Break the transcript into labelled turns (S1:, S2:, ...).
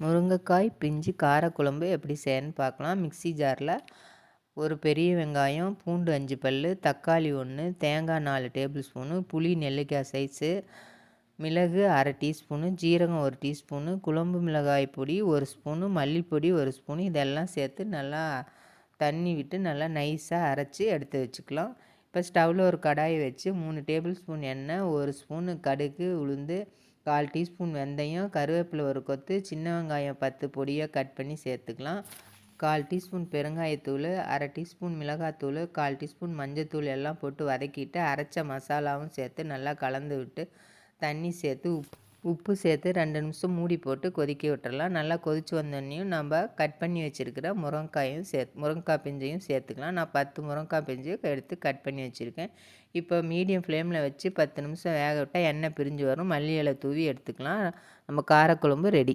S1: முருங்கைக்காய் பிஞ்சு காரக்குழம்பு எப்படி செய்யணும்னு பார்க்கலாம். மிக்ஸி ஜாரில் ஒரு பெரிய வெங்காயம் பூண்டு அஞ்சு பல் தக்காளி ஒன்று தேங்காய் நாலு டேபிள் ஸ்பூனு புளி நெல்லிக்காய் சைஸு மிளகு அரை டீஸ்பூனு ஜீரகம் ஒரு டீஸ்பூனு குழம்பு மிளகாய் பொடி ஒரு ஸ்பூனு மல்லிப்பொடி ஒரு ஸ்பூனு இதெல்லாம் சேர்த்து நல்லா தண்ணி விட்டு நல்லா நைஸாக அரைச்சி எடுத்து வச்சுக்கலாம். இப்போ ஸ்டவ்வில் ஒரு கடாயை வச்சு மூணு டேபிள் ஸ்பூன் எண்ணெய் ஒரு ஸ்பூனு கடுகு உளுந்து கால் டீஸ்பூன் வெந்தயம் கருவேப்பிலை ஒரு கொத்து சின்ன வெங்காயம் பத்து பொடியாக கட் பண்ணி சேர்த்துக்கலாம். கால் டீஸ்பூன் பெருங்காயத்தூள் அரை டீஸ்பூன் மிளகாத்தூள் கால் டீஸ்பூன் மஞ்சத்தூள் எல்லாம் போட்டு வதக்கிட்டு அரைச்ச மசாலாவும் சேர்த்து நல்லா கலந்து விட்டு தண்ணி சேர்த்து உப்பு உப்பு சேர்த்து ரெண்டு நிமிஷம் மூடி போட்டு கொதிக்க விட்டுறலாம். நல்லா கொதித்து வந்தோடனையும் நம்ம கட் பண்ணி வச்சுருக்கிற முருங்காயும் சேர்த்து முருங்காய் பிஞ்சையும் சேர்த்துக்கலாம். நான் பத்து முருங்காய் பிஞ்சு எடுத்து கட் பண்ணி வச்சுருக்கேன். இப்போ மீடியம் ஃப்ளேமில் வச்சு பத்து நிமிஷம் வேக விட்டால் எண்ணெய் பிரிஞ்சு வரும். மல்லி இலை தூவி எடுத்துக்கலாம். நம்ம காரக்குழம்பு ரெடி